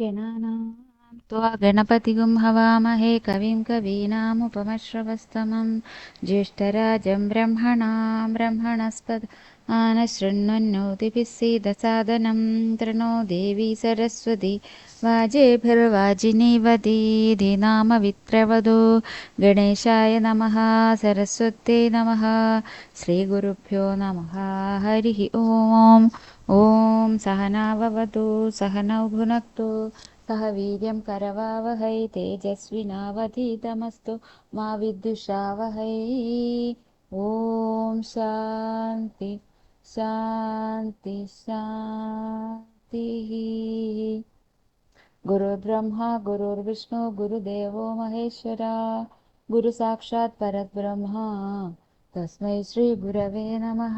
त्वा गणपतिगुं हवामहे कविं कवीनामुपमश्रवस्तमं ज्येष्ठराजं ब्रह्मणां ब्रह्मणस्पद आनशृण्वन्नोतिभिः सीदसादनं तृणो देवी सरस्वती वाजेभिर्वाजिनीवती नामवित्रवधू गणेशाय नमः सरस्वत्यै नमः श्रीगुरुभ्यो नमः हरिः ॐ ॐ सहनाववतु सहनौ भुनक्तु सह वीर्यं करवावहै तेजस्विनावधीतमस्तु मा विद्विषावहै ॐ शान्ति शान्ति शान्तिः। गुरुर्ब्रह्मा गुरुर्विष्णु गुरुदेवो महेश्वरा गुरुसाक्षात् परब्रह्मा तस्मै श्रीगुरवे नमः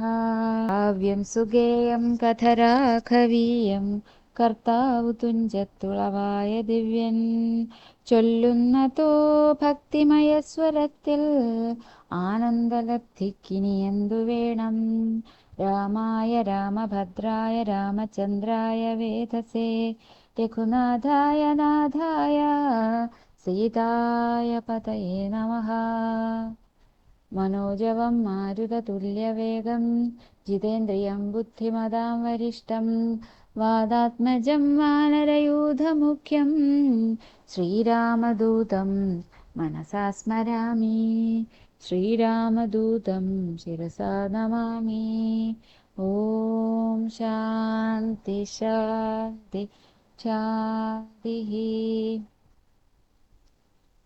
काव्यं सुगेयं कथराखवीयं കർത്താവു തുഞ്ചത്തുളവായ ദിവ്യൻ ചൊല്ലുന്നതോ ഭക്തിമയ സ്വരത്തിൽ ആനന്ദലബ്ധിക്കിനിയെന്തു വേണം രാമായ രാമഭദ്രായ രാമചന്ദ്രായ വേദസേ രഘുനാഥായ നാഥായ സീതായ പതയേ നമഃ मनोजवं मारुततुल्यवेगं जितेन्द्रियं बुद्धिमदां वरिष्ठं वादात्मजं वानरयूधमुख्यं श्रीरामदूतं मनसा स्मरामि श्रीरामदूतं शिरसा नमामि ॐ शान्ति शान्ति शान्तिः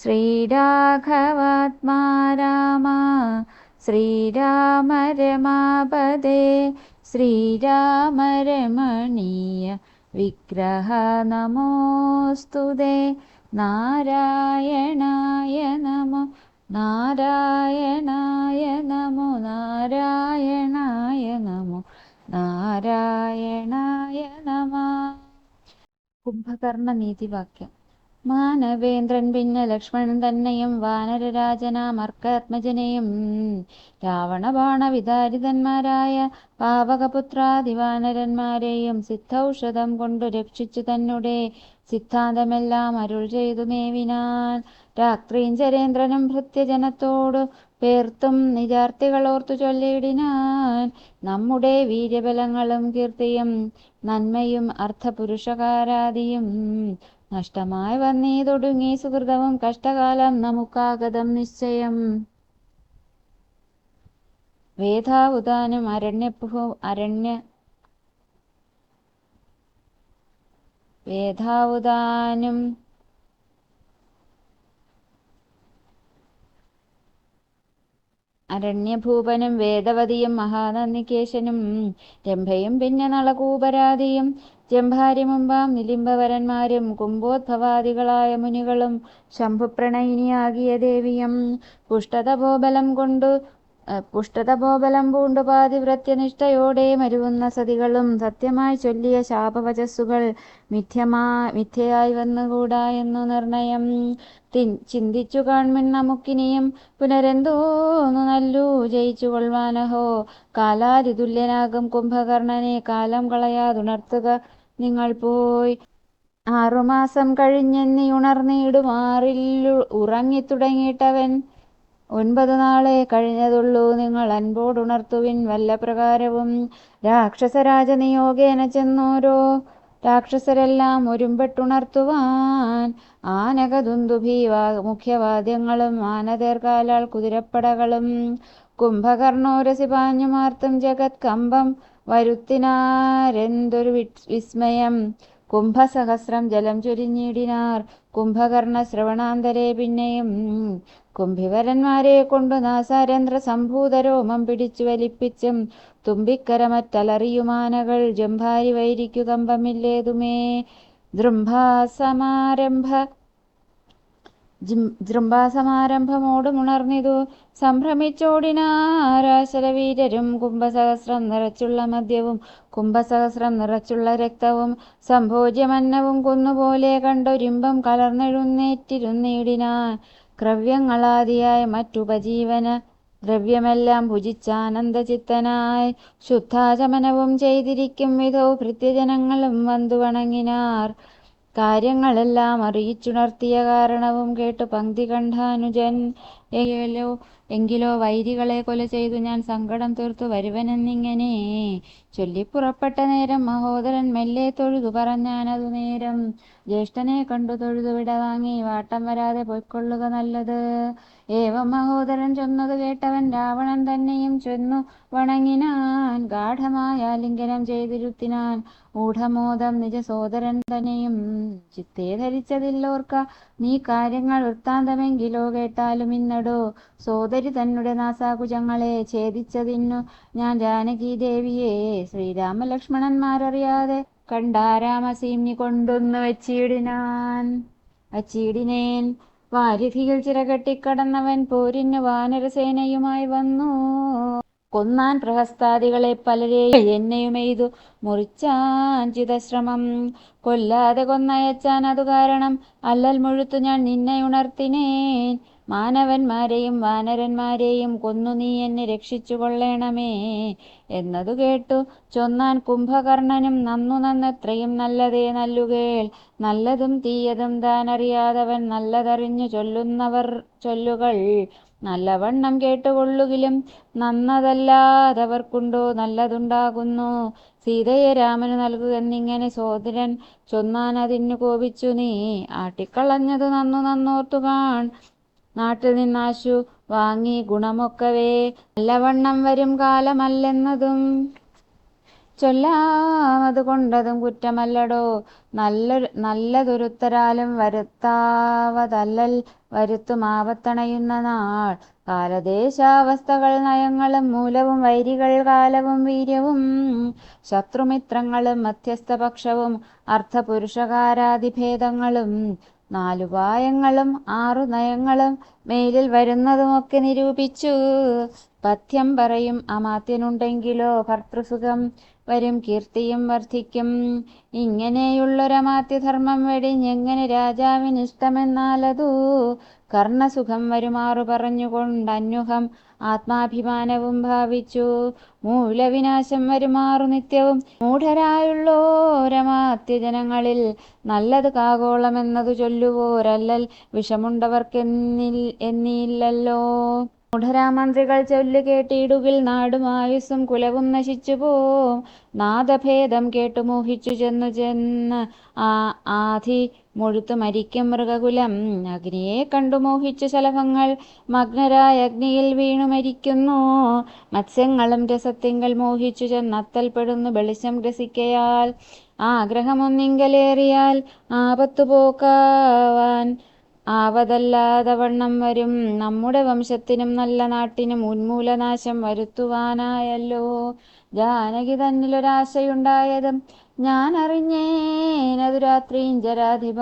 ശ്രീരാഘവാത്മാ രാമ ശ്രീരാമ രമാപദേ ശ്രീരാമ രമണീയ വിഗ്രഹ നമോസ്തുതേ നാരായണായ നമോ നാരായണായ നമോ നാരായണായ നമോ നാരായണായ നമ. കുംഭകർണ നീതിവാക്യം. മാനവേന്ദ്രൻ പിന്നെ ലക്ഷ്മണൻ തന്നെയും വാനരരാജനാമർക്കാത്മജനെയും. രാവണബാണ വിതാരിതന്മാരായ പാവകപുത്രാദിവാനരന്മാരെയും സിദ്ധൌഷധം കൊണ്ടു രക്ഷിച്ചു തന്നെ സിദ്ധാന്തമെല്ലാം അരുൾ ചെയ്തു മേവിനാൻ രാത്രീഞ്ചരേന്ദ്രനും ഭൃത്യജനത്തോടു പേർത്തും നിജാർത്ഥികളോർത്തു ചൊല്ലിയിടിനാൻ നമ്മുടെ വീര്യബലങ്ങളും കീർത്തിയും നന്മയും അർത്ഥപുരുഷകാരാദിയും നഷ്ടമായി വന്നീതൊടുങ്ങി സുഹൃതവും കഷ്ടകാലം നമുക്കാഗതം നിശ്ചയം. വേദാവുദാനം അരണ്യപുഹു അരണ്യ വേദാവുദാനം അരണ്യഭൂപനും വേദവതിയും മഹാനന്ദികേശനും രംഭയും പിന്നെ നളകൂപരാതിയും ജംഭാരി മുമ്പാം നിലിംബവരന്മാരും കുംഭോദ്ഭവാദികളായ മുനികളും ശംഭുപ്രണയിനിയാകിയ ദേവിയും പുഷ്ടതപോബലം കൊണ്ടു പുഷ്ടതപോബലം പൂണ്ടു പാതിവ്രത്യനിഷ്ഠയോടെ മരുവുന്ന സതികളും സത്യമായി ചൊല്ലിയ ശാപവചസ്സുകൾ മിഥ്യമാ മിഥ്യയായി വന്നുകൂടാ എന്നു നിർണയം. ചിന്തിച്ചു കാൺമിൻ നമുക്കിനിയും പുനരെന്തോന്നു നല്ലു ജയിച്ചു കൊള്ളുവാനഹോ. കാലാതിതുല്യനാകും കുംഭകർണനെ കാലം കളയാതുണർത്തുക നിങ്ങൾ പോയി. ആറുമാസം കഴിഞ്ഞെന്നി ഉണർന്നിടുമാറില്ലു ഉറങ്ങിത്തുടങ്ങിയിട്ടവൻ ഒൻപത് നാളെ കഴിഞ്ഞതുള്ളൂ നിങ്ങൾ അൻപോടുണർത്തുവിൻ വല്ല പ്രകാരവും രാക്ഷസരാജ നിയോഗേന ചെന്നോരോ. രാക്ഷസരെല്ലാം ഒരുമ്പെട്ടുണർത്തുവാൻ. ആനകദുന്ദുഭി മുഖ്യവാദ്യങ്ങളും ആനതേർക്കാലാൾ കുതിരപ്പടകളും. കുംഭകർണോരസി പാഞ്ഞുമാർത്തും ജഗത് കമ്പം വരുത്തിനാരെന്തൊരു വിസ്മയം. കുംഭസഹസ്രം ജലം ചൊരിഞ്ഞിടിനാർ. കുംഭകർണ ശ്രവണാന്തരെ പിന്നെയും. കുംഭിവരന്മാരെ കൊണ്ടു നാസാരേന്ദ്ര സംഭൂതരോമം പിടിച്ചു വലിപ്പിച്ചും. തുമ്പിക്കരമറ്റലറിയുമാനകൾ ജംഭാരി വൈരിക്കു കമ്പമില്ലേതുമേ. ജൃംഭാസമാരംഭ ജൃംഭാസമാരംഭമോടുമുണർന്നിതു സംഭ്രമിച്ചോടിനാരാശരവീരരും കുംഭസഹസ്രം നിറച്ചുള്ള മദ്യവും കുംഭസഹസ്രം നിറച്ചുള്ള രക്തവും സംഭോജ്യമന്നവും കുന്നുപോലെ കണ്ടൊരിമ്പം കലർന്നെഴുന്നേറ്റിരുന്നിടിനാൻ ക്രവ്യങ്ങളാദിയായ മറ്റുപജീവന ദ്രവ്യമെല്ലാം ഭുജിച്ചാനന്ദചിത്തനായി ശുദ്ധാചമനവും ചെയ്തിരിക്കും വിധോ ഭൃത്യജനങ്ങളും വന്നു വണങ്ങിനാർ കാര്യങ്ങളെല്ലാം അറിയിച്ചുണർത്തിയ കാരണവും കേട്ടു പങ്ക്തി കണ്ഠാനുജൻ എങ്കിലോ എങ്കിലോ വൈരികളെ കൊല ചെയ്തു ഞാൻ സങ്കടം തീർത്തു വരുവനെന്നിങ്ങനെ. ചൊല്ലിപ്പുറപ്പെട്ട നേരം മഹോദരൻ മെല്ലെ തൊഴുതു പറഞ്ഞാനതു നേരം. ജ്യേഷ്ഠനെ കണ്ടു തൊഴുതു വിടവാങ്ങി വാട്ടം വരാതെ പൊയ്ക്കൊള്ളുക നല്ലത്. ഏവം മഹോദരൻ ചൊന്നതു കേട്ടവൻ രാവണൻ തന്നെയും ചെന്നു വണങ്ങിനാൻ ഗാഠമായ ലിംഗനം ചെയ്തിരുത്തിനാൻ. ഊഢമോദം നിജ സോദരൻ തന്നെയും ചിത്തേ ധരിച്ചതില്ലോർക്ക നീ കാര്യങ്ങൾ വൃത്താന്തമെങ്കിലോ കേട്ടാലും ഇന്നടോ. സോദരി തന്നെ നാസാകുജങ്ങളെ ഛേദിച്ചതിന്നു. ഞാൻ ജാനകി ദേവിയെ ശ്രീരാമലക്ഷ്മണന്മാരറിയാതെ കണ്ടാരാമസീമി കൊണ്ടൊന്നു വെച്ചിടിനാൻ. വച്ചിടിനേൻ. വാരിധിയിൽ ചിറകെട്ടിക്കടന്നവൻ പോരിന് വാനരസേനയുമായി വന്നു. കൊന്നാൻ പ്രഹസ്താദികളെ പലരെ എന്നെയുമെയ്തു മുറിച്ചാൻ ചിതശ്രമം. കൊല്ലാതെ കൊന്നയച്ചാൻ അതു കാരണം. അല്ലൽ മുഴുത്തു ഞാൻ നിന്നെ ഉണർത്തിനേൻ. മാനവന്മാരെയും വാനരന്മാരെയും കൊന്നു നീ എന്നെ രക്ഷിച്ചു കൊള്ളേണമേ. എന്നതു കേട്ടു ചൊന്നാൻ കുംഭകർണനും നന്നു നന്നെത്രയും നല്ലതേ നല്ലുകേൾ. നല്ലതും തീയതും താനറിയാതവൻ നല്ലതറിഞ്ഞു ചൊല്ലുന്നവർ ചൊല്ലുകൾ. നല്ലവണ്ണം കേട്ടുകൊള്ളുകിലും നന്നതല്ലാതവർക്കുണ്ടോ നല്ലതുണ്ടാകുന്നു. സീതയെ രാമന് നൽകുകെന്നിങ്ങനെ സോദരൻ ചൊന്നാനതിന്നു കോപിച്ചു നീ. ആട്ടിക്കളഞ്ഞതു നന്നു നന്നോർത്തു കാൺ നാട്ടിൽ നിന്നാശു വാങ്ങി ഗുണമൊക്കവേ. നല്ലവണ്ണം വരും കാലമല്ലെന്നതും ചൊല്ലാമത് കൊണ്ടതും കുറ്റമല്ലടോ. നല്ല നല്ലതൊരുത്തരാലും വരുത്താവതല്ലൽ വരുത്തുമാവത്തണയുന്ന നാൾ. കാലദേശാവസ്ഥകൾ നയങ്ങളും മൂലവും വൈരികൾ കാലവും വീര്യവും ശത്രുമിത്രങ്ങളും മധ്യസ്ഥപക്ഷവും അർത്ഥപുരുഷകാരാദിഭേദങ്ങളും നാലുപായങ്ങളും ആറു നയങ്ങളും മേലിൽ വരുന്നതുമൊക്കെ നിരൂപിച്ചു. പഥ്യം പറയും അമാത്യനുണ്ടെങ്കിലോ ഭർത്തൃസുഖം വരും കീർത്തിയും വർദ്ധിക്കും ഇങ്ങനെയുള്ളൊരമാത്യധർമ്മം വെടിഞ്ഞെങ്ങനെ രാജാവിന് ഇഷ്ടമെന്നാലതു കർണസുഖം വരുമാറു പറഞ്ഞുകൊണ്ടന്യുഹം ആത്മാഭിമാനവും ഭാവിച്ചു. മൂലവിനാശം വരുമാറു നിത്യവും മൂഢരായുള്ളോരമാത്യജനങ്ങളിൽ നല്ലത് കാഗോളമെന്നതു ചൊല്ലുവോരല്ലൽ വിഷമുണ്ടവർക്കെന്നിൽ എന്നില്ലല്ലോ. മൂഢരാമന്ത്രികൾ ചൊല്ലു കേട്ടിടുകിൽ നാടും ആയുസ്സും കുലവും നശിച്ചു പോം നാദഭേദം കേട്ടു മോഹിച്ചു ചെന്നു ചെന്ന് ആ ആധി മുഴുത്തു മരിക്കും മൃഗകുലം. അഗ്നിയെ കണ്ടു മോഹിച്ച ശലഭങ്ങൾ മഗ്നരായ അഗ്നിയിൽ വീണു മരിക്കുന്നു. മത്സ്യങ്ങളും രസത്തിങ്കൽ മോഹിച്ചു ചെന്നത്തൽപ്പെടുന്നു വെളിച്ചം രസിക്കയാൽ ആഗ്രഹമൊന്നിങ്കലേറിയാൽ ആപത്തു പോക്കാവാൻ ആവതല്ലാതെ വണ്ണം വരും. നമ്മുടെ വംശത്തിനും നല്ല നാട്ടിനും ഉന്മൂലനാശം വരുത്തുവാനായല്ലോ. ജാനകി തന്നിലൊരാശയുണ്ടായതും ഞാൻ അറിഞ്ഞേനതു രാത്രിയും ജരാധിപ.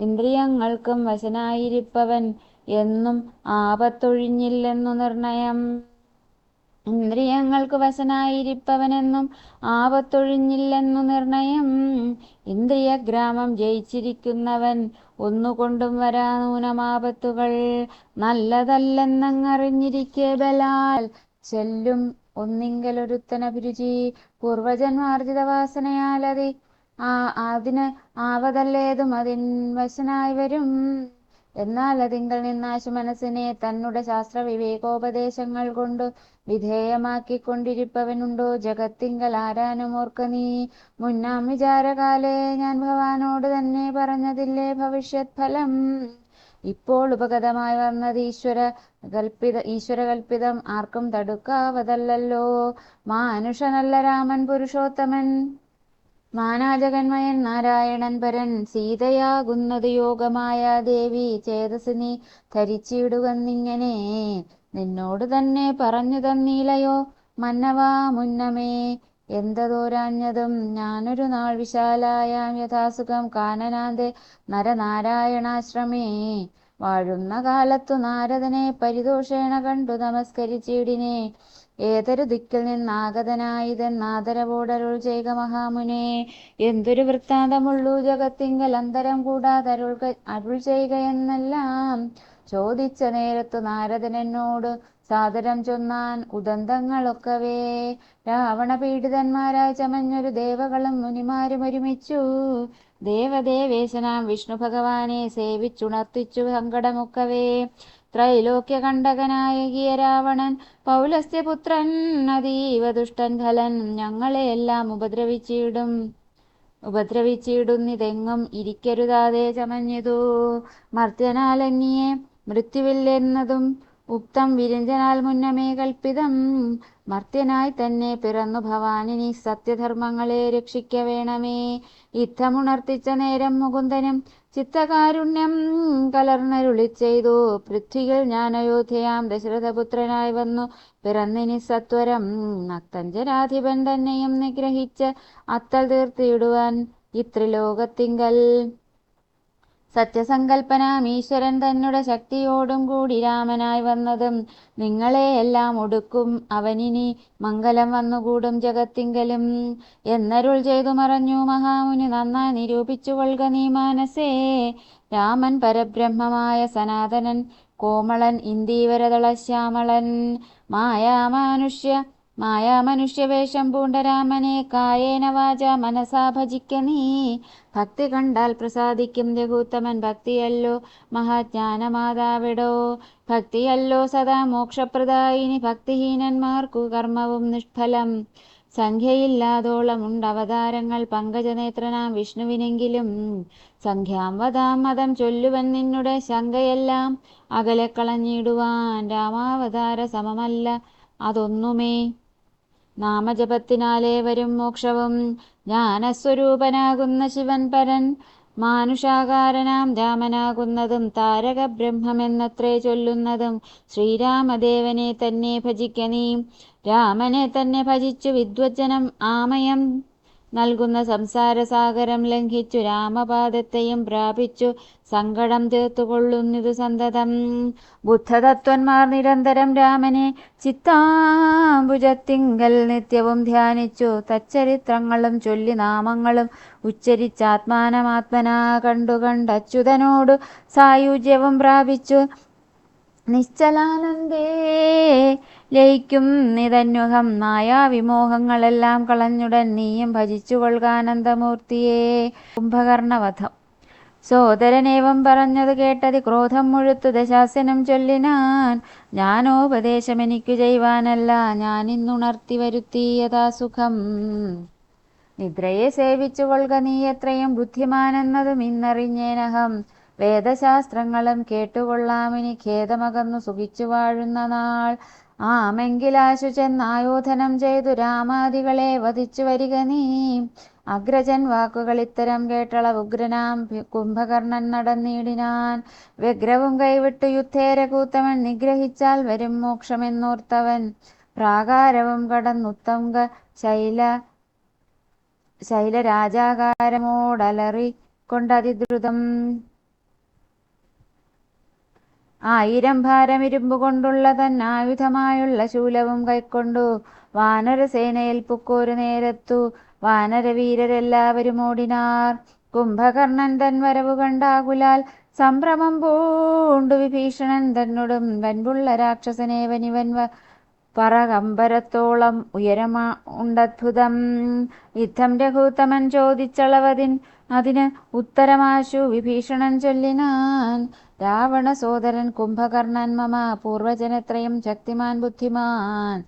ഇന്ദ്രിയങ്ങൾക്കും വശനായിരിപ്പവൻ എന്നും ആപത്തൊഴിഞ്ഞില്ലെന്നു നിർണയം. ഇന്ദ്രിയങ്ങൾക്ക് വശനായിരിപ്പവനെന്നും ആപത്തൊഴിഞ്ഞില്ലെന്നു നിർണയം. ഇന്ദ്രിയഗ്രാമം ജയിച്ചിരിക്കുന്നവൻ ഒന്നുകൊണ്ടും വരാനൂനമാപത്തുകൾ. നല്ലതല്ലെന്നങ്ങറിഞ്ഞിരിക്കെ ബലാൽ. ചെല്ലും ഒന്നിങ്കലൊരുത്തനഭിരുചി പൂർവജന്മാർജിത വാസനയാലതി ആ അതിന് ആവതല്ലേതും അതിൻ വശനായി വരും. എന്നാൽ അതിങ്കൽ നിന്നാശു മനസ്സിനെ തന്നുടെ ശാസ്ത്ര വിവേകോപദേശങ്ങൾ കൊണ്ട് വിധേയമാക്കിക്കൊണ്ടിരിപ്പവനുണ്ടോ? ജഗത്തിങ്കൽ ആരാനും ഓർക്ക നീ? മുന്നാം വിചാരകാലേ ഞാൻ ഭവാനോട് തന്നെ പറഞ്ഞതില്ലേ ഭവിഷ്യത് ഫലം ഇപ്പോൾ ഉപഗതമായി വന്നത് ഈശ്വര കൽപ്പിത ഈശ്വരകൽപ്പിതം ആർക്കും തടുക്കാവതല്ലോ മാനുഷനല്ല രാമൻ പുരുഷോത്തമൻ. മാനാജകന്മയൻ നാരായണൻ പരൻ സീതയാകുന്നത് യോഗമായ ദേവി ചേതസ് നീ ധരിച്ചിടുകന്നിങ്ങനെ നിന്നോട് തന്നെ പറഞ്ഞു തന്നീലയോ മന്നവാ മുന്നമേ. എന്തതോരാഞ്ഞതും ഞാനൊരു നാൾ വിശാലായാം യഥാസുഖം കാനനാന്തെ നരനാരായണാശ്രമേ. വാഴുന്ന കാലത്തു നാരദനെ പരിതോഷേണ കണ്ടു നമസ്കരിച്ചിടിനെ. ഏതൊരു ദിക്കിൽ നിന്നാഗതനായിതെന്നാദരവോടരുൾ ചെയ്ക മഹാമുനെ. എന്തൊരു വൃത്താന്തമുള്ളൂ ജഗത്തിങ്കൽ അന്തരം കൂടാതരുൾ അരുൾ ചെയ്യുക എന്നെല്ലാം ചോദിച്ച നേരത്തു നാരദൻ എന്നോട് സാദരം ചൊന്നാൻ ഉദന്തങ്ങളൊക്കവേ. രാവണ പീഡിതന്മാരായ ചമഞ്ഞൊരു ദേവകളും മുനിമാരും ഒരുമിച്ചു. ദേവദേവേശനാം വിഷ്ണു ഭഗവാനെ സേവിച്ചുണർത്തിച്ചു സങ്കടമൊക്കവേ. ത്രൈലോക്യ കണ്ടകനായകിയ രാവണൻ പൗലസ്ത്യപുത്രൻ അതീവ ദുഷ്ടൻ ഫലൻ ഞങ്ങളെയെല്ലാം ഉപദ്രവിച്ചിടും. ഉപദ്രവിച്ചിടുന്നിതെങ്ങും ഇരിക്കരുതാതെ ചമഞ്ഞതു. മർത്യനാലന്യെ മൃത്യുവില്ലെന്നതും ഉക്തം വിരഞ്ജനാൽ മുന്നമേ കൽപ്പിതം. മർത്യനായി തന്നെ പിറന്നു ഭവാനിനി സത്യധർമ്മങ്ങളെ രക്ഷിക്ക വേണമേ. യുദ്ധമുണർത്തിച്ച നേരം മുകുന്ദനും ചിത്തകാരുണ്യം കലർന്നരുളി ചെയ്തു. പൃഥ്വിയിൽ ഞാൻ അയോധ്യയാം ദശരഥപുത്രനായി വന്നു. പിറന്നിനി സത്വരം നക്തഞ്ചരാധിപൻ തന്നെയും നിഗ്രഹിച്ച് അത്തൽ തീർത്തിയിടുവാൻ ഇത്രിലോകത്തിങ്കൽ. സത്യസങ്കൽപ്പനാം ഈശ്വരൻ തന്നുടെ ശക്തിയോടും കൂടി രാമനായി വന്നതും നിങ്ങളെ എല്ലാം ഒടുക്കും. അവനിനി മംഗലം വന്നുകൂടും ജഗത്തിങ്കലും. എന്നരുൾ ചെയ്തു മറഞ്ഞു മഹാമുനി നന്നായി നിരൂപിച്ചു കൊള്ളുക നീ മാനസേ. രാമൻ പരബ്രഹ്മമായ സനാതനൻ കോമളൻ ഇന്ദീവരതളശ്യാമളൻ മായാമാനുഷ്യ മായാമനുഷ്യവേഷം പൂണ്ട രാമനെ കായേന വാച മനസാ ഭജിക്ക നീ. ഭക്തി കണ്ടാൽ പ്രസാദിക്കും രഘുത്തമൻ ഭക്തിയല്ലോ മഹാജ്ഞാനമാതാവിടോ. ഭക്തിയല്ലോ സദാ മോക്ഷപ്രദായിനി ഭക്തിഹീനന്മാർക്കു കർമ്മവും നിഷ്ഫലം. സംഖ്യയില്ലാതോളമുണ്ട് അവതാരങ്ങൾ പങ്കജനേത്രനാം വിഷ്ണുവിനെങ്കിലും. സംഖ്യാം വതാം മതം ചൊല്ലുവൻ നിന്നുടെ ശങ്കയെല്ലാം അകലെ കളഞ്ഞിടുവാൻ രാമാവതാര സമമല്ല അതൊന്നുമേ. നാമജപത്തിനാലേ വരും മോക്ഷവും. ജ്ഞാനസ്വരൂപനാകുന്ന ശിവൻ പരൻ. മാനുഷാകാരനാം രാമനാകുന്നതും താരക ബ്രഹ്മമെന്നത്രേ ചൊല്ലുന്നതും ശ്രീരാമദേവനെ തന്നെ ഭജിക്കനീ രാമനെ തന്നെ ഭജിച്ചു വിദ്വജ്ജനം ആമയം. നൽകുന്ന സംസാരസാഗരം ലംഘിച്ചു രാമപാദത്തെയും പ്രാപിച്ചു സങ്കടം തീർത്തുകൊള്ളുന്നിതു സന്തതം. ബുദ്ധതത്വന്മാർ നിരന്തരം രാമനെ ചിത്താംബുജത്തിങ്കൽ നിത്യവും ധ്യാനിച്ചു. തച്ചരിത്രങ്ങളും ചൊല്ലി നാമങ്ങളും ഉച്ചരിച്ചാത്മാനമാത്മനാ കണ്ടുകണ്ടച്യുതനോടു സായുജ്യവും പ്രാപിച്ചു. നിശ്ചലാനന്ദേ ലയിക്കും നിതന്യുഹം മായാവിമോഹങ്ങളെല്ലാം കളഞ്ഞുടൻ നീയും ഭജിച്ചു കൊൽകാനന്ദമൂർത്തിയെ കുംഭകർണവധം. സോദരനേവം പറഞ്ഞത് കേട്ടത് ക്രോധം മുഴുത്തു ദശാസനം ചൊല്ലിനാൻ. ഞാനോപദേശം എനിക്കു ചെയ്യുവാനല്ല ഞാനിന്നുണർത്തി വരുത്തിയതാ സുഖം. നിദ്രയെ സേവിച്ചു കൊള്ളുക നീ എത്രയും ബുദ്ധിമാനെന്നതും ഇന്നറിഞ്ഞേനഹം. വേദശാസ്ത്രങ്ങളും കേട്ടുകൊള്ളാമിനി ഖേദമകന്നു സുഖിച്ചു വാഴുന്ന നാൾ. ആമെങ്കിലാശു ചെന്നായോധനം ചെയ്തു രാമാദികളെ വധിച്ചു വരിക നീ. അഗ്രജൻ വാക്കുകൾ ഇത്തരം കേട്ടള ഉഗ്രനാം കുംഭകർണൻ നടന്നിടിനാൻ വ്യഗ്രവും കൈവിട്ടു യുദ്ധേരകൂത്തവൻ നിഗ്രഹിച്ചാൽ വരും മോക്ഷമെന്നോർത്തവൻ. പ്രാകാരവും കടന്നുത്തംഗ ശൈല ശൈലരാജാകാരമോടലറി കൊണ്ടതിദ്രുതം. ആയിരം ഭാരം ഇരുമ്പ് കൊണ്ടുള്ള തന്നായുധമായുള്ള ശൂലവും കൈക്കൊണ്ടു വാനരസേനയിൽ പുക്കോരു നേരത്തു വാനരവീരരെല്ലാവരും ഓടിനാർ. കുംഭകർണൻ തൻ വരവ് കണ്ടാകുലാൽ സംഭ്രമം പൂണ്ടു വിഭീഷണൻ തന്നോടും വൻപുള്ള രാക്ഷസനേവനിവൻ പറകമ്പരത്തോളം ഉയരമാ ഉണ്ടദ്ഭുതം യുദ്ധം രഘൂത്തമൻ ചോദിച്ചളവതിൻ അതിന് ഉത്തരമാശു വിഭീഷണൻ ചൊല്ലിനാൻ. രാവണ സോദരൻ കുംഭകർണൻ മമ പൂർവജനത്രയും ശക്തിമാൻ ബുദ്ധിമാൻ.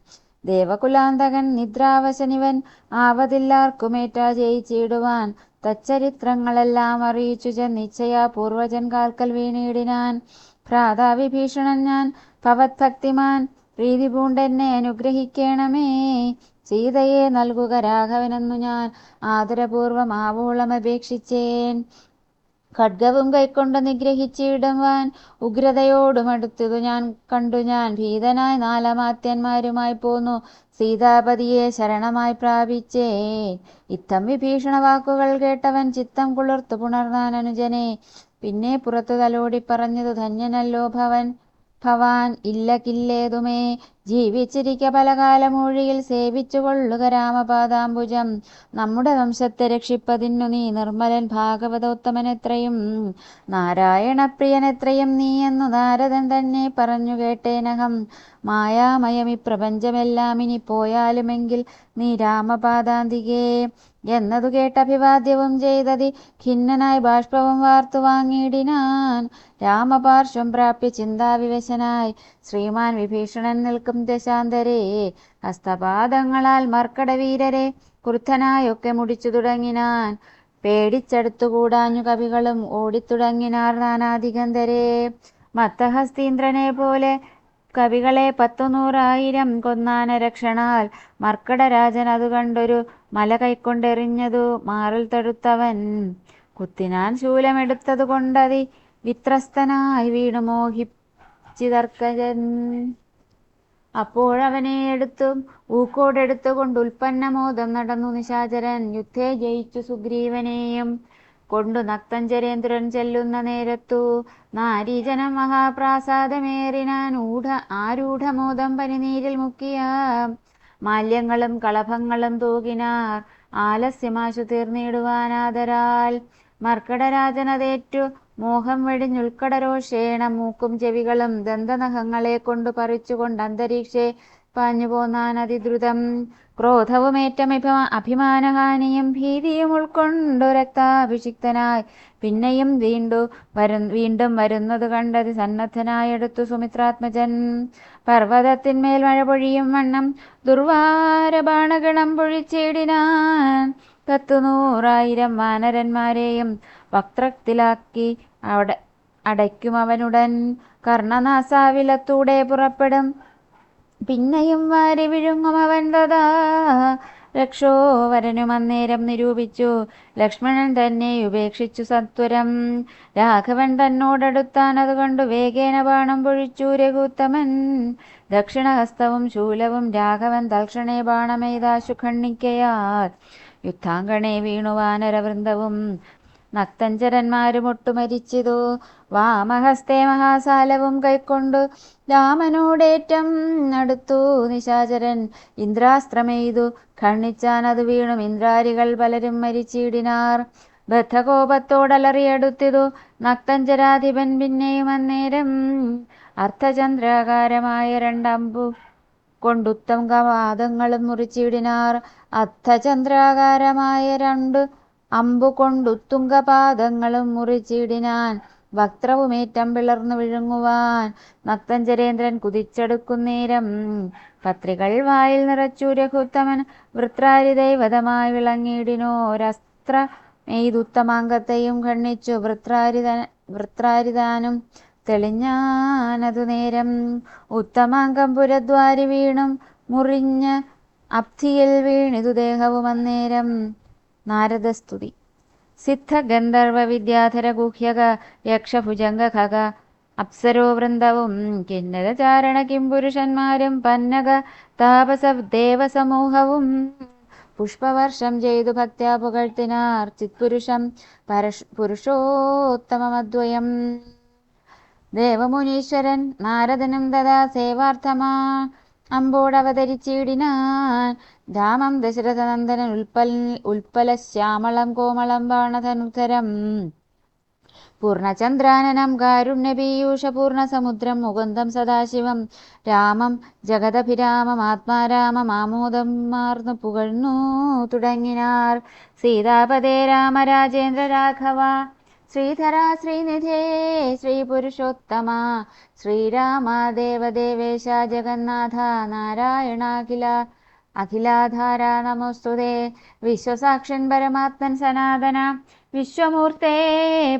ദേവകുലാന്തകൻ നിദ്രാവശനിവൻ ആവതില്ലാർക്കുമേറ്റ ജയിച്ചിടുവാൻ. തച്ചരിത്രങ്ങളെല്ലാം അറിയിച്ചു ചെന്നിച്ചയാ പൂർവജൻ കാൽക്കൽ വീണിടിനാൻ. ഭ്രാതാവിഭീഷണൻ ഞാൻ ഭവത്ഭക്തിമാൻ. പ്രീതി പൂണ്ടെന്നെ അനുഗ്രഹിക്കണമേ. സീതയെ നൽകുക രാഘവനെന്നു ഞാൻ ആദരപൂർവം ആവോളം അപേക്ഷിച്ചേൻ ഖഡ്ഗവും കൈക്കൊണ്ട് നിഗ്രഹിച്ചിടുവാൻ ഉഗ്രതയോടുമടുത്തതു ഞാൻ കണ്ടു. ഞാൻ ഭീതനായി നാലമാത്യന്മാരുമായി പോന്നു. സീതാപതിയെ ശരണമായി പ്രാപിച്ചേ. ഇത്തം വിഭീഷണ വാക്കുകൾ കേട്ടവൻ ചിത്തം കുളിർത്തു പുണർന്നാൻ അനുജനെ. പിന്നെ പുറത്തു തലോടി പറഞ്ഞത് ധന്യനല്ലോ ഭവൻ. ഭവാൻ ഇല്ല കില്ലേതുമേ ജീവിച്ചിരിക്ക പലകാലമൂഴിയിൽ സേവിച്ചു കൊള്ളുക രാമപാദാംബുജം. നമ്മുടെ വംശത്തെ രക്ഷിപ്പതിന്നു നീ നിർമ്മലൻ ഭാഗവതോത്തമനെത്രയും നാരായണപ്രിയനെത്രയും നീ എന്നു നാരദൻ തന്നെ പറഞ്ഞു കേട്ടേനഹം. മായാമയമി പ്രപഞ്ചമെല്ലാം ഇനി പോയാലുമെങ്കിൽ നീ രാമപാദാന്തികേ എന്നതു കേട്ടഭിവാദ്യവും ചെയ്തതി. ഖിന്നനായി ബാഷ്പവും വാർത്തു വാങ്ങിയിടിനാൻ. രാമപാർശ്വം പ്രാപ്യ ചിന്താവിവശനായി. ശ്രീമാൻ വിഭീഷണൻ നിൽക്കും ദശാന്തരേ. ഹസ്തപാദങ്ങളാൽ മർക്കടവീരരെ ക്രുദ്ധനായൊക്കെ മുടിച്ചു തുടങ്ങിനാൻ. പേടിച്ചടുത്തുകൂടാഞ്ഞു കവികളും ഓടിത്തുടങ്ങിനാർ നാനാധികന്ധരെ. മത്തഹസ്തീന്ദ്രനെ പോലെ കവികളെ പത്തുനൂറായിരം കൊന്നാന രക്ഷണാൽ മർക്കടരാജൻ അത് കണ്ടൊരു മല കൈക്കൊണ്ടെറിഞ്ഞതു മാറിൽ തടുത്തവൻ. കുത്തിനാൻ ശൂലമെടുത്തതു കൊണ്ടതി വിത്രസ്തനായി വീണു മോഹിച്ചിതർക്കജൻ. അപ്പോഴവനെ എടുത്തും ഊക്കോടെടുത്തുകൊണ്ട് ഉൽപ്പന്നമോദം നടന്നു നിശാചരൻ. യുദ്ധേ ജയിച്ചു സുഗ്രീവനെയും കൊണ്ടു നക്തഞ്ചരേന്ദ്രൻ ചെല്ലുന്ന നേരത്തു നാരീജനം മഹാപ്രാസാദമേറിനാൻ ഊഢ ആരൂഢമോദം പനിനീരിൽ മുക്കിയ. മാല്യങ്ങളും കളഭങ്ങളും തൂകിനാർ ആലസ്യമാശു തീർന്നിടുവാനാദരാൽ മർക്കടരാജനതേറ്റു മോഹം വെടിഞ്ഞുൾക്കടരോഷേണ മൂക്കും ചെവികളും ദന്തനഖങ്ങളെ കൊണ്ടു പറിച്ചുകൊണ്ട് അന്തരീക്ഷേ പാഞ്ഞു പോന്നാൻ അതിദ്രുതം ക്രോധവുമേറ്റമിഭ അഭിമാനഹാനിയും ഭീതിയും ഉൾക്കൊണ്ടു രക്താഭിഷിക്തനായി. പിന്നെയും വീണ്ടു വരു വീണ്ടും വരുന്നത് കണ്ടത് സന്നദ്ധനായെടുത്തു സുമിത്രാത്മജൻ. പർവതത്തിന്മേൽ മഴ പൊഴിയും വണ്ണം ദുർവാര ബാണഗണം പൊഴിച്ചിടിനാൻ പത്തുനൂറായിരം വാനരന്മാരെയും വക്രത്തിലാക്കി അവിടെ അടയ്ക്കും അവനുടൻ. കർണനാസാവിലത്തൂടെ പുറപ്പെടും. പിന്നെയും വാരി വിഴുങ്ങും അവൻ തഥാ രക്ഷോവരനും അന്നേരം നിരൂപിച്ചു. ലക്ഷ്മണൻ തന്നെ ഉപേക്ഷിച്ചു സത്വരം. രാഘവൻ തന്നോടടുത്താൻ അതുകൊണ്ട് വേഗേന ബാണം പൊഴിച്ചു രഘുത്തമൻ. ദക്ഷിണഹസ്തവും ശൂലവും രാഘവൻ തൽക്ഷണേ ബാണമെയ്താശു ഖണ്ണിക്കയാൽ യുദ്ധാങ്കണേ വീണു വാനരവൃന്ദവും നക്തഞ്ചരന്മാരും ഒട്ടുമരിച്ചിതു. വാമഹസ്തേ മഹാസാലവും കൈക്കൊണ്ടു രാമനോടേറ്റം അടുത്തു നിശാചരൻ. ഇന്ദ്രാസ്ത്രമെയ്തു. ഖണ്ണിച്ചാൻ അത് വീണും ഇന്ദ്രാരികൾ പലരും മരിച്ചിടിനാർ. ബദ്ധകോപത്തോടലറിയടുത്തിതു. നക്തഞ്ചരാധിപൻ പിന്നെയും അന്നേരം അർത്ഥചന്ദ്രാകാരമായ രണ്ടമ്പു കൊണ്ടുത്തം കവാദങ്ങളും മുറിച്ചിടിനാർ. അർത്ഥചന്ദ്രാകാരമായ രണ്ട് അമ്പു കൊണ്ടുത്തുംഗപാദങ്ങളും മുറിച്ചിടിനാൻ വക്രവുമേറ്റം പിളർന്നു വിഴുങ്ങുവാൻ. നക്തഞ്ചരേന്ദ്രൻ കുതിച്ചെടുക്കുന്നേരം പത്രികൾ വായിൽ നിറച്ചു രഘുത്തമൻ വൃത്രാരി ദൈവതമായി വിളങ്ങിയിടിനോരസ്ത്ര മെയ്തുത്തമാങ്കത്തെയും ഖണ്ണിച്ചു വൃത്രാരിത വൃത്രാരിതാനും തെളിഞ്ഞാനതു നേരം. ഉത്തമാങ്കം പുരദ്വാരി വീണും മുറിഞ്ഞ് അബ്ധിയിൽ വീണിതു ദേഹവും അന്നേരം നാരദസ്തുതി. സിദ്ധ ഗന്ധർവ വിദ്യാധര ഗുഹ്യക യക്ഷഭുജംഗ ഖഗ അപ്സരോ വൃന്ദവും കിന്നര ചാരണ കിംപുരുഷന്മാരും പന്നക താപസ ദേവസമൂഹവും പുഷ്പവർഷം ചെയ്തു ഭക്ത്യാ പുകഴ്ത്തിനാർ ചിത്പുരുഷം പരഷ് പുരുഷോത്തമദ്വയം ദേവമുനീശ്വരൻ നാരദനും തഥാ സേവാർത്ഥമാ അമ്പോടവതരിച്ചിടിനാൻ. രാമം ദശരഥനന്ദനൻ ഉൽപ്പൽ ഉൽപ്പല ശ്യാമളം കോമളം ബാണധനുധരം പൂർണചന്ദ്രാനനം പൂർണസമുദ്രം മുകുന്ദം സദാശിവം. രാമം ജഗദഭിരാമം ആത്മാരാമം ആമോദം മാർന്നു പുകഴ്ന്നു തുടങ്ങിനാർ. സീതാപതേ രാമരാജേന്ദ്ര രാഘവ. ശ്രീധര ശ്രീനിധേ ശ്രീപുരുഷോത്തമ ശ്രീരാമ ദേവദേവേശ ജഗന്നാഥ നാരായണാഖില അഖിലാധാര നമോസ്തുതേ. വിശ്വസാക്ഷൻ പരമാത്മൻ സനാതന വിശ്വമൂർത്തേ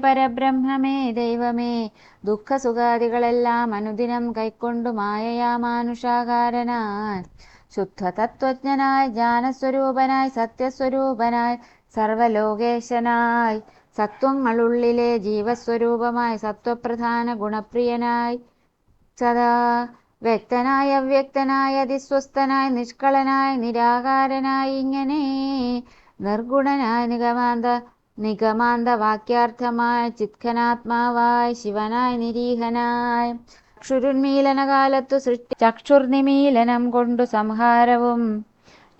പരബ്രഹ്മമേ ദൈവമേ. ദുഃഖസുഖാദികളെല്ലാം അനുദിനം കൈക്കൊണ്ടു മായയാ മാനുഷാകാരനായി ശുദ്ധതത്വജ്ഞനായി ജ്ഞാനസ്വരൂപനായി സത്യസ്വരൂപനായി സർവലോകേശനായി സത്വങ്ങളുള്ളിലെ ജീവസ്വരൂപമായി സത്വപ്രധാന ഗുണപ്രിയനായി സദാ വ്യക്തനായ അവ്യക്തനായ അതിസ്വസ്ഥനായി നിഷ്കളനായി നിരാകാരനായി ഇങ്ങനെ നിർഗുണനായി നിഗമാന്ത നിഗമാന്ത വാക്യാർത്ഥമായി ചിത്ഖനാത്മാവായി ശിവനായി നിരീഹനായി. ചക്ഷുരുന്മീലന കാലത്തു സൃഷ്ടി ചക്ഷുർനിമീലനം കൊണ്ടു സംഹാരവും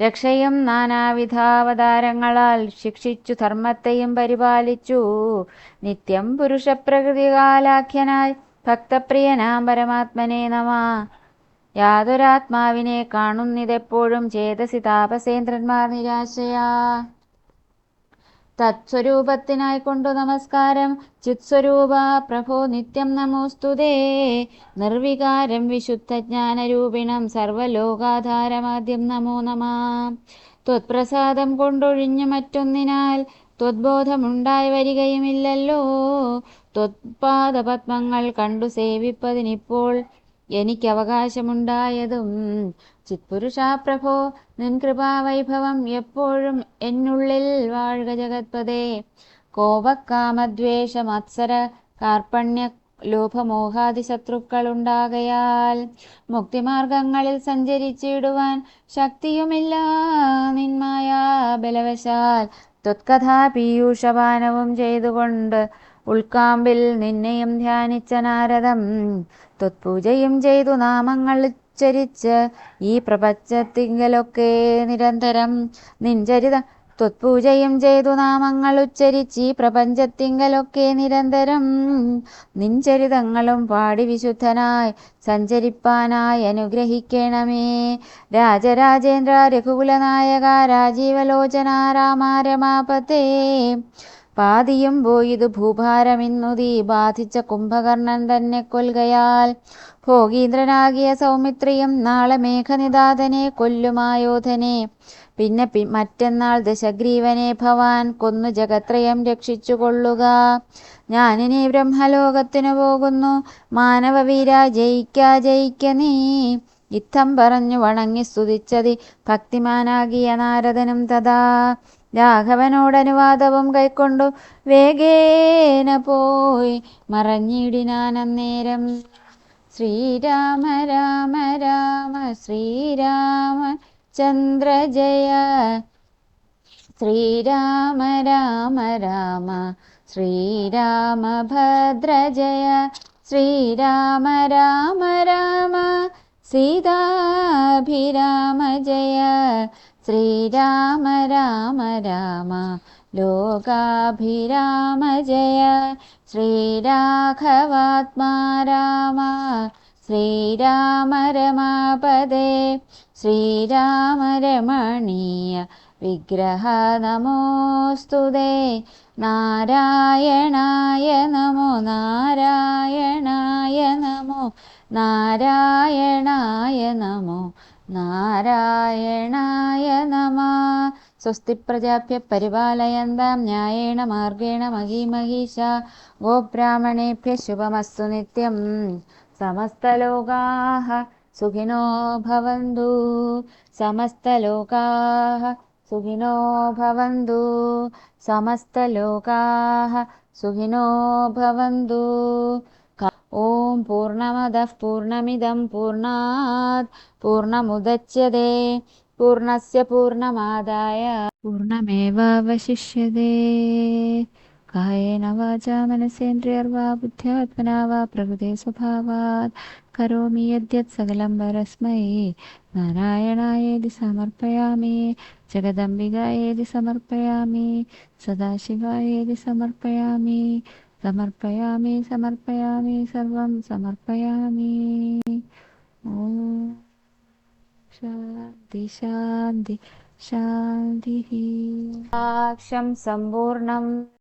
രക്ഷയും നാനാവിധാവതാരങ്ങളാൽ ശിക്ഷിച്ചു ധർമ്മത്തെയും പരിപാലിച്ചു. നിത്യം പുരുഷപ്രകൃതികാലാഖ്യനായി ഭക്തപ്രിയനാം പരമാത്മനെ നമ. യാതൊരാത്മാവിനെ കാണുന്നിതെപ്പോഴും ചേതസി താപസേന്ദ്രന്മാർ നിരാശയാ. തത്സ്വരൂപത്തിനായി കൊണ്ടു നമസ്കാരം. ചിത്സ്വരൂപ പ്രഭോ നിത്യം നമോസ്തുതേ നിർവികാരം വിശുദ്ധ വിശുദ്ധജ്ഞാനരൂപിണം സർവലോകാധാരമാദ്യം നമോ നമ. ത്വത്പ്രസാദം കൊണ്ടൊഴിഞ്ഞു മറ്റൊന്നിനാൽ ത്വദ്ബോധമുണ്ടായി വരികയുമില്ലല്ലോ. ത്വത്പാദപത്മങ്ങൾ കണ്ടു സേവിപ്പതിനിപ്പോൾ എനിക്ക് അവകാശമുണ്ടായതും ചിത്പുരുഷാ പ്രഭോ നിൻ കൃപാവൈഭവം എപ്പോഴും എന്നുള്ളിൽ വാഴുക ജഗത്പദേ കോപക്കാമദ്വേഷ മത്സര കാർപ്പണ്യ ലോഭമോഹാദി ശത്രുക്കളുണ്ടാകയാൽ മുക്തിമാർഗങ്ങളിൽ സഞ്ചരിച്ചിടുവാൻ ശക്തിയുമില്ല നിന്മായ ബലവശാൽ. ത്വത്കഥാ പീയൂഷപാനവും ചെയ്തുകൊണ്ട് ഉൾക്കാമ്പിൽ നിന്നെയും ധ്യാനിച്ച നാരദം. ത്വത്പൂജയും ചെയ്തു നാമങ്ങൾ ഉച്ചരിച്ച് ഈ പ്രപഞ്ചത്തിങ്കലൊക്കെ നിരന്തരം നിഞ്ചരിത. ത്വത്പൂജയും ചെയ്തു നാമങ്ങൾ ഉച്ചരിച്ച് ഈ പ്രപഞ്ചത്തിങ്കലൊക്കെ നിരന്തരം നിഞ്ചരിതങ്ങളും പാടി വിശുദ്ധനായി സഞ്ചരിപ്പാനായി അനുഗ്രഹിക്കണമേ. രാജരാജേന്ദ്ര രഘുകുലനായക രാജീവലോചന രാമാരമാപത്തേ പാതിയും പോയിതു ഭൂഭാരമിന്നുതീ ബാധിച്ച കുംഭകർണൻ തന്നെ കൊൽകയാൽ. ഭോഗീന്ദ്രനാകിയ സൗമിത്രിയും നാളെ മേഘനിദാതനെ കൊല്ലുമായോധനെ. പിന്നെ മറ്റന്നാൾ ദശഗ്രീവനെ ഭവാൻ കൊന്നു ജഗത്രയം രക്ഷിച്ചുകൊള്ളുക. ഞാനിനി ബ്രഹ്മലോകത്തിനു പോകുന്നു. മാനവവീര ജയിക്ക ജയിക്ക നീ. ഇത്തം പറഞ്ഞു വണങ്ങി സ്തുതിച്ചതി ഭക്തിമാനാകിയ നാരദനും തഥാ. രാഘവനോടനുവാദവും കൈക്കൊണ്ടു വേഗേന പോയി മറഞ്ഞിടിനാനന്നേരം. ശ്രീരാമ രാമ രാമ ശ്രീരാമ ചന്ദ്ര ജയ. ശ്രീരാമ രാമ രാമ ശ്രീരാമഭദ്ര ജയ. ശ്രീരാമ രാമ രാമ സീതാഭിരാമ ജയ. श्रीराम राम राम लोकाभिराम जय। श्रीराघवात्मा राम श्रीराम रमापदे। श्रीराम रमणीय विग्रह नमोऽस्तु दे। नारायणाय नमो नारायणाय नमो नारायणाय नमो। नारायणाय नमः। स्वस्ति प्रजाप्य परिपालयन्तां न्यायेण मार्गेण मही गोब्राह्मणेभ्यः शुभमस्तु नित्यं समस्तलोकाः सुखिनो भवन्तु। समस्तलोकाः सुखिनो भवन्तु। समस्तलोकाः सुखिनो भवन्तु। ఓం పూర్ణమద పూర్ణమిదం పూర్ణాత్ పూర్ణముద్యతే పూర్ణస్య పూర్ణమాదాయ పూర్ణమేవాवशिष्यते కాయేన వాచా మనసేంద్రియర్వా బుద్ధ్యాత్మనా వా ప్రకృతి స్వభావాత్ కరోమి యద్యత్ సకలం వరస్మై నారాయణాయేది సమర్పయామి జగదంబిగా ఏది సమర్పయామి సదాశివాయేది సమర్పయామి Samarpayami, samarpayami, sarvam samarpayami. Om Shanti, Shanti, Shanti. Aksham Sampurnam